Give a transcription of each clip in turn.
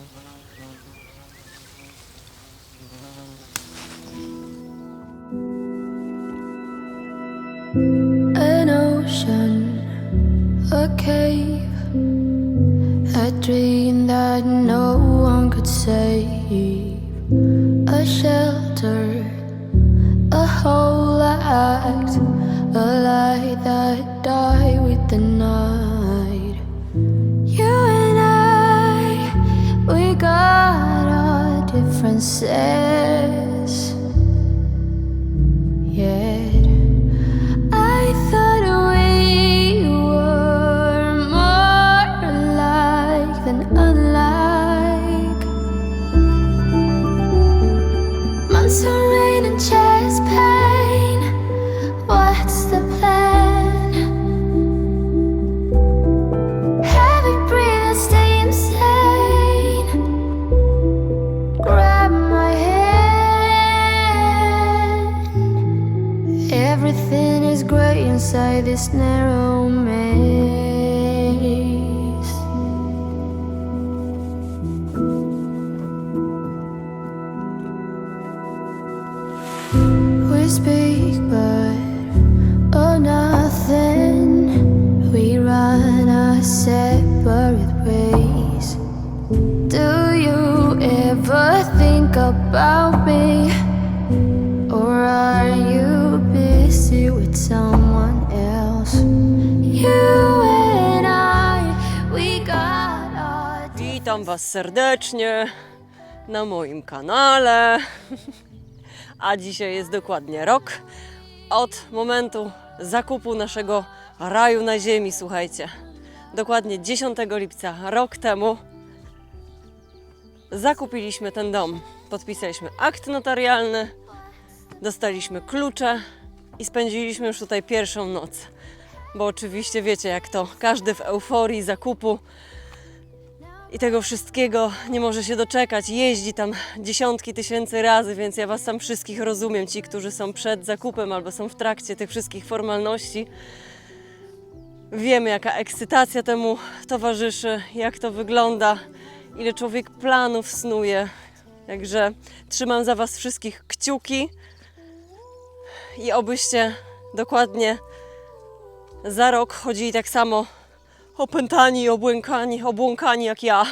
Thank you. and say this narrow maze. We speak, but oh, nothing. We run our separate ways. Do you ever think about Was serdecznie na moim kanale. A dzisiaj jest dokładnie rok od momentu zakupu naszego raju na ziemi. Słuchajcie, dokładnie 10 lipca, rok temu, zakupiliśmy ten dom. Podpisaliśmy akt notarialny, dostaliśmy klucze i spędziliśmy już tutaj pierwszą noc. Bo oczywiście wiecie, jak to każdy w euforii zakupu i tego wszystkiego nie może się doczekać. Jeździ tam dziesiątki tysięcy razy, więc ja Was tam wszystkich rozumiem. Ci, którzy są przed zakupem albo są w trakcie tych wszystkich formalności. Wiemy, jaka ekscytacja temu towarzyszy, jak to wygląda, ile człowiek planów snuje. Także trzymam za Was wszystkich kciuki i obyście dokładnie za rok chodzili tak samo opętani, obłękani, obłąkani jak ja.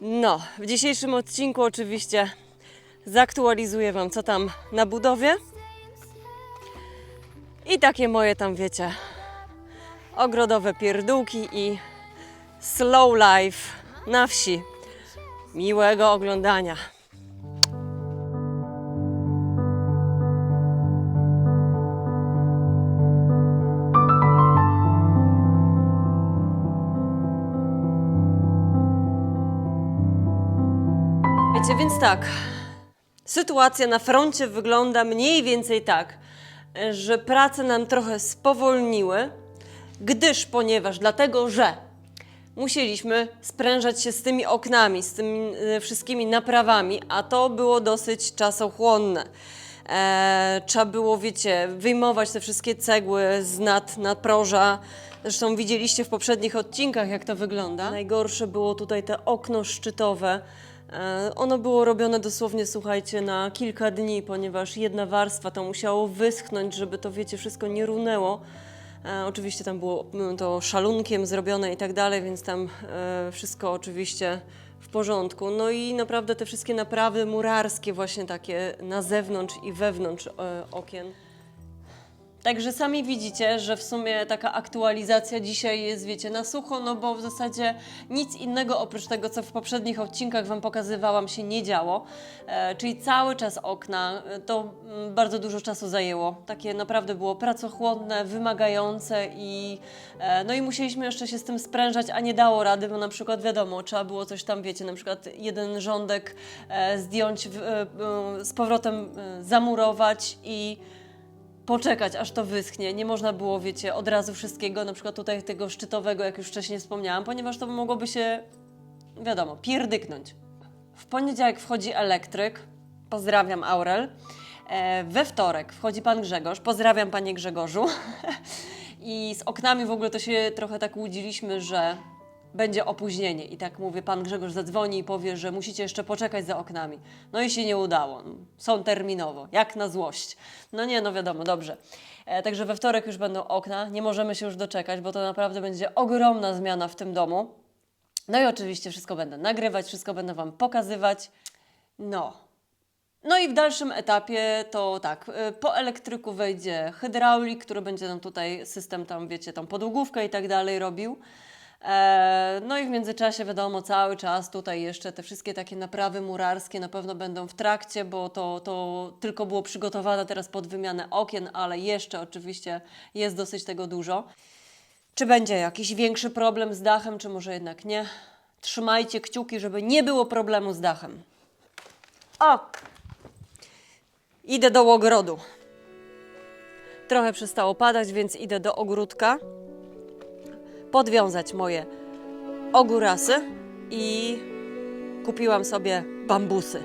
No, w dzisiejszym odcinku oczywiście zaktualizuję Wam, co tam na budowie. I takie moje tam, wiecie, ogrodowe pierdółki i slow life na wsi. Miłego oglądania. Tak. Sytuacja na froncie wygląda mniej więcej tak, że prace nam trochę spowolniły, gdyż, ponieważ, dlatego, że musieliśmy sprężać się z tymi oknami, z tymi e, wszystkimi naprawami, a to było dosyć czasochłonne. E, trzeba było, wiecie, wyjmować te wszystkie cegły z nad naproża. Zresztą widzieliście w poprzednich odcinkach, jak to wygląda. Najgorsze było tutaj te okno szczytowe. E, Ono było robione dosłownie, słuchajcie, na kilka dni, ponieważ jedna warstwa to musiało wyschnąć, żeby to, wiecie, wszystko nie runęło. E, oczywiście tam było to szalunkiem zrobione i tak dalej, więc tam e, wszystko oczywiście w porządku. No i naprawdę te wszystkie naprawy murarskie właśnie takie na zewnątrz i wewnątrz okien. Także sami widzicie, że w sumie taka aktualizacja dzisiaj jest, wiecie, na sucho, no bo w zasadzie nic innego oprócz tego, co w poprzednich odcinkach Wam pokazywałam, się nie działo. E, czyli cały czas okna, e, to mm, bardzo dużo czasu zajęło. Takie naprawdę było pracochłonne, wymagające i e, no i musieliśmy jeszcze się z tym sprężać, a nie dało rady, bo na przykład wiadomo, trzeba było coś tam, wiecie, na przykład jeden rządek e, zdjąć, w, e, e, z powrotem e, zamurować i poczekać, aż to wyschnie. Nie można było, wiecie, od razu wszystkiego, na przykład tutaj tego szczytowego, jak już wcześniej wspomniałam, ponieważ to mogłoby się, wiadomo, pierdyknąć. W poniedziałek wchodzi elektryk, pozdrawiam Aurel. E, we wtorek wchodzi pan Grzegorz, pozdrawiam panie Grzegorzu. I z oknami w ogóle to się trochę tak łudziliśmy, że będzie opóźnienie. I tak mówię, pan Grzegorz zadzwoni i powie, że musicie jeszcze poczekać za oknami. No i się nie udało. Są terminowo, jak na złość. No nie, no wiadomo, dobrze. E, także we wtorek już będą okna. Nie możemy się już doczekać, bo to naprawdę będzie ogromna zmiana w tym domu. No i oczywiście wszystko będę nagrywać, wszystko będę Wam pokazywać. No. No i w dalszym etapie to tak, y, po elektryku wejdzie hydraulik, który będzie nam tutaj system tam, wiecie, tam podłogówkę i tak dalej robił. E, No i w międzyczasie wiadomo, cały czas tutaj jeszcze te wszystkie takie naprawy murarskie na pewno będą w trakcie, bo to, to tylko było przygotowane teraz pod wymianę okien, ale jeszcze oczywiście jest dosyć tego dużo. Czy będzie jakiś większy problem z dachem, czy może jednak nie? Trzymajcie kciuki, żeby nie było problemu z dachem. O! Idę do ogrodu. Trochę przestało padać, więc idę do ogródka podwiązać moje ogórasy i kupiłam sobie bambusy.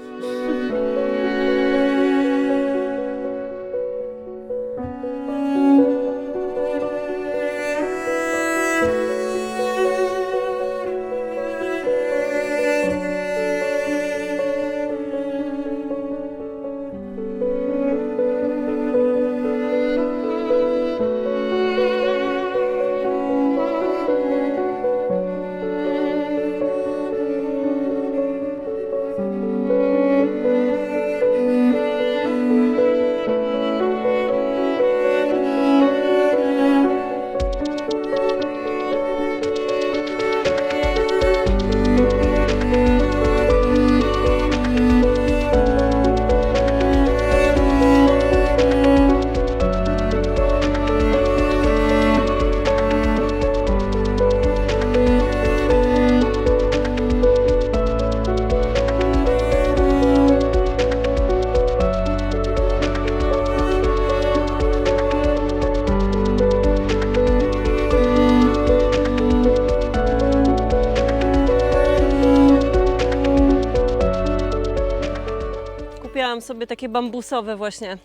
Sobie takie bambusowe właśnie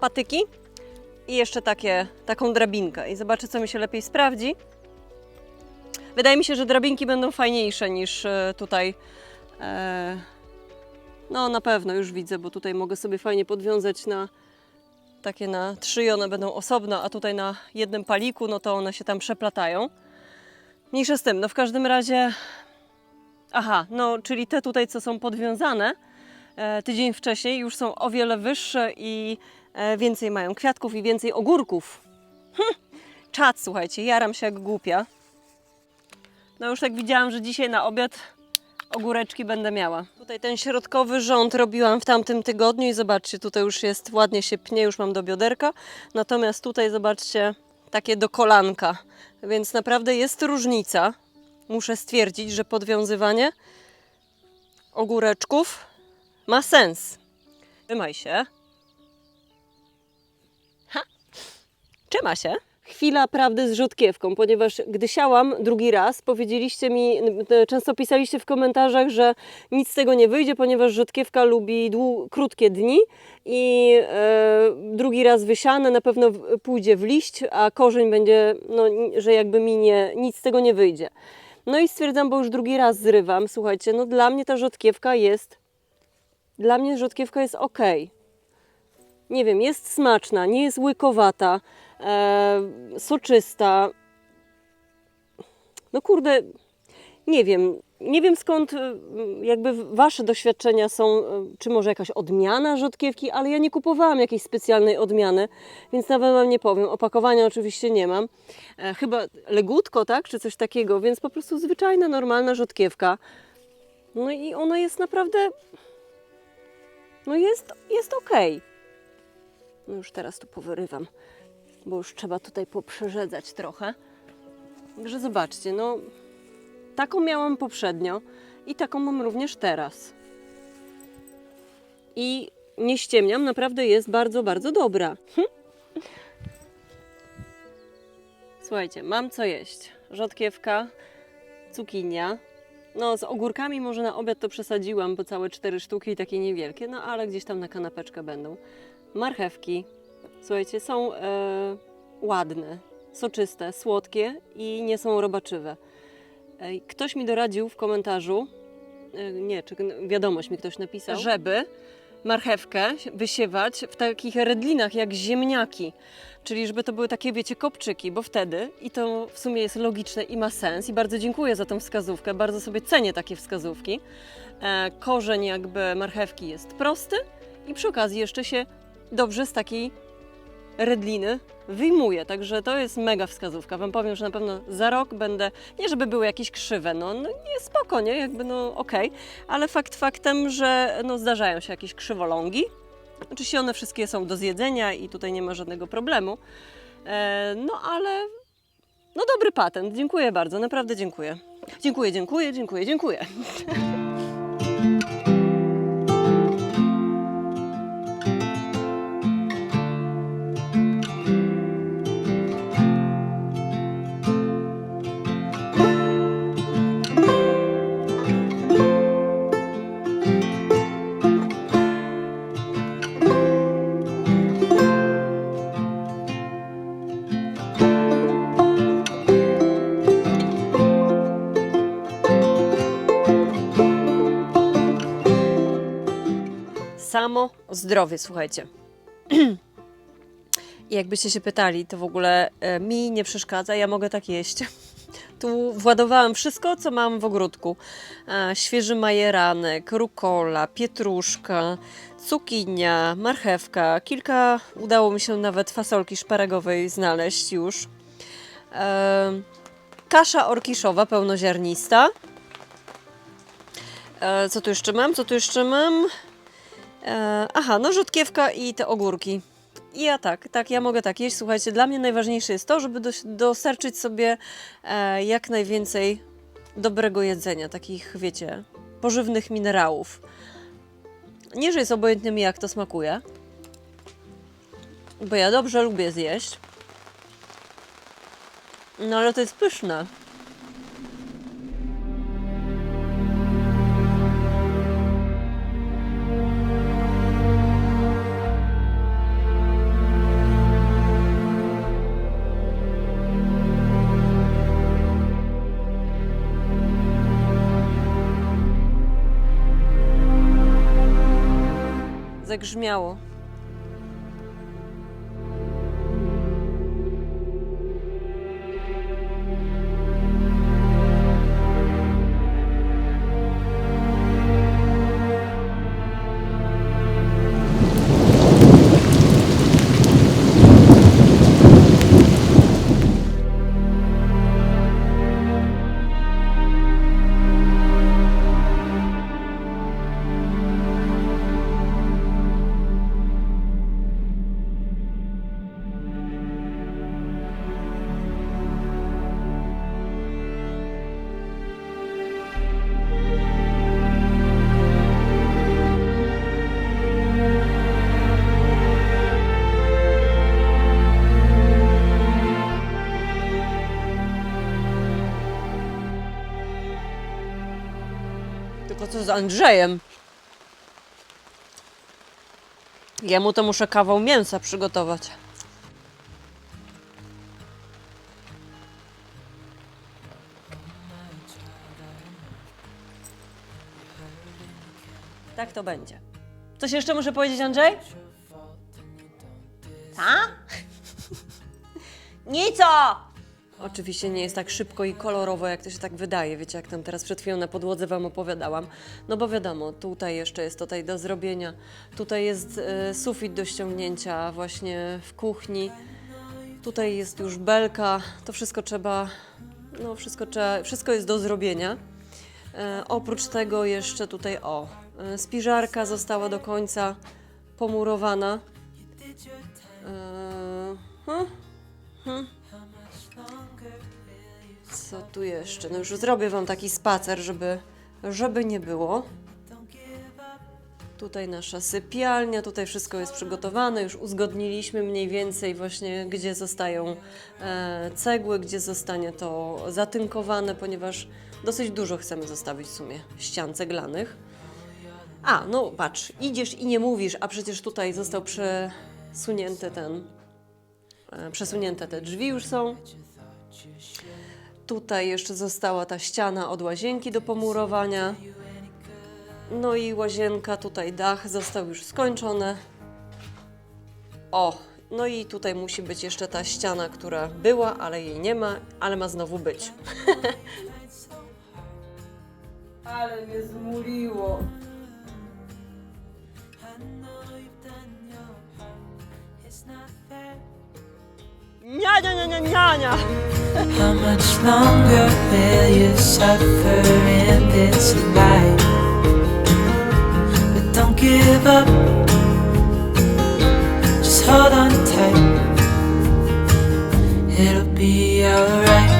patyki i jeszcze takie, taką drabinkę. I zobaczę, co mi się lepiej sprawdzi. Wydaje mi się, że drabinki będą fajniejsze niż e, tutaj. E, no na pewno, już widzę, bo tutaj mogę sobie fajnie podwiązać na takie na trzy one będą osobno, a tutaj na jednym paliku, no to one się tam przeplatają. Mniejsza z tym, no w każdym razie... Aha, no czyli te tutaj, co są podwiązane, tydzień wcześniej już są o wiele wyższe i e, więcej mają kwiatków i więcej ogórków. Hm, czad, słuchajcie, jaram się jak głupia. No już tak widziałam, że dzisiaj na obiad ogóreczki będę miała. Tutaj ten środkowy rząd robiłam w tamtym tygodniu i zobaczcie, tutaj już jest, ładnie się pnie, już mam do bioderka. Natomiast tutaj zobaczcie, takie do kolanka. Więc naprawdę jest różnica. Muszę stwierdzić, że podwiązywanie ogóreczków ma sens. Trzymaj się. Ha! Trzyma się. Chwila prawdy z rzutkiewką, ponieważ gdy siałam drugi raz, powiedzieliście mi, często pisaliście w komentarzach, że nic z tego nie wyjdzie, ponieważ rzutkiewka lubi krótkie dni i e, drugi raz wysiane na pewno pójdzie w liść, a korzeń będzie, no, że jakby mi nie, nic z tego nie wyjdzie. No i stwierdzam, bo już drugi raz zrywam, słuchajcie, no dla mnie ta rzodkiewka jest, dla mnie rzodkiewka jest ok. Nie wiem, jest smaczna, nie jest łykowata, e, soczysta. No kurde, nie wiem, nie wiem skąd e, jakby wasze doświadczenia są, e, czy może jakaś odmiana rzodkiewki, ale ja nie kupowałam jakiejś specjalnej odmiany, więc nawet wam nie powiem. Opakowania oczywiście nie mam. E, chyba legutko, tak, czy coś takiego, więc po prostu zwyczajna, normalna rzodkiewka. No i ona jest naprawdę, no jest, jest okej. No już teraz tu powyrywam, bo już trzeba tutaj poprzerzedzać trochę. Także zobaczcie, no taką miałam poprzednio i taką mam również teraz. I nie ściemniam, naprawdę jest bardzo, bardzo dobra. Hm? Słuchajcie, mam co jeść. Rzodkiewka, cukinia. No, z ogórkami może na obiad to przesadziłam, bo całe cztery sztuki takie niewielkie, no ale gdzieś tam na kanapeczkę będą. Marchewki, słuchajcie, są e, ładne. soczyste, słodkie i nie są robaczywe. Ej, Ktoś mi doradził w komentarzu, e, nie, czy wiadomość mi ktoś napisał, żeby marchewkę wysiewać w takich redlinach jak ziemniaki. Czyli żeby to były takie, wiecie, kopczyki, bo wtedy, i to w sumie jest logiczne i ma sens, i bardzo dziękuję za tą wskazówkę, bardzo sobie cenię takie wskazówki. E, korzeń jakby marchewki jest prosty i przy okazji jeszcze się dobrze z takiej redliny wyjmuje, także to jest mega wskazówka. Wam powiem, że na pewno za rok będę, nie żeby były jakieś krzywe, no, no nie spoko, nie, jakby no okej, ale fakt faktem, że no zdarzają się jakieś krzywolągi. Oczywiście one wszystkie są do zjedzenia i tutaj nie ma żadnego problemu. E, no ale no dobry patent, dziękuję bardzo, naprawdę dziękuję. Dziękuję, dziękuję, dziękuję, dziękuję. Samo zdrowie, słuchajcie. I jakbyście się pytali, to w ogóle e, mi nie przeszkadza, ja mogę tak jeść. Tu władowałam wszystko, co mam w ogródku. E, świeży majeranek, rukola, pietruszka, cukinia, marchewka. Kilka udało mi się nawet fasolki szparagowej znaleźć już. E, kasza orkiszowa pełnoziarnista. Co tu jeszcze mam? Co tu jeszcze mam? E, aha, no rzutkiewka i te ogórki. Ja tak, tak, ja mogę tak jeść. Słuchajcie, dla mnie najważniejsze jest to, żeby dos- dostarczyć sobie e, jak najwięcej dobrego jedzenia, takich, wiecie, pożywnych minerałów. Nie, że jest obojętnie mi, jak to smakuje, bo ja dobrze lubię zjeść. No ale to jest pyszne. Zagrzmiało. Z Andrzejem? Jemu to muszę kawał mięsa przygotować. Tak to będzie. Coś jeszcze muszę powiedzieć, Andrzej? Ta? Nico! Oczywiście nie jest tak szybko i kolorowo, jak to się tak wydaje. Wiecie, jak tam teraz przed chwilą na podłodze Wam opowiadałam. No bo wiadomo, tutaj jeszcze jest tutaj do zrobienia. Tutaj jest e, sufit do ściągnięcia właśnie w kuchni. Tutaj jest już belka. To wszystko trzeba, no wszystko, trzeba, wszystko jest do zrobienia. E, oprócz tego jeszcze tutaj, o, e, spiżarka została do końca pomurowana. E, hmm, hmm. Co tu jeszcze? No już zrobię Wam taki spacer, żeby, żeby nie było. Tutaj nasza sypialnia, tutaj wszystko jest przygotowane, już uzgodniliśmy mniej więcej właśnie, gdzie zostają e, cegły, gdzie zostanie to zatynkowane, ponieważ dosyć dużo chcemy zostawić w sumie ścian ceglanych. A, no patrz, idziesz i nie mówisz, a przecież tutaj został przesunięty ten e, przesunięte te drzwi już są. Tutaj jeszcze została ta ściana od łazienki do pomurowania. No i łazienka, tutaj dach został już skończony. O, no i tutaj musi być jeszcze ta ściana, która była, ale jej nie ma, ale ma znowu być. ale mnie zmuliło. Nia, nia, nia, nia, nia, nia. How much longer will you suffer in this life? But don't give up. Just hold on tight. It'll be alright.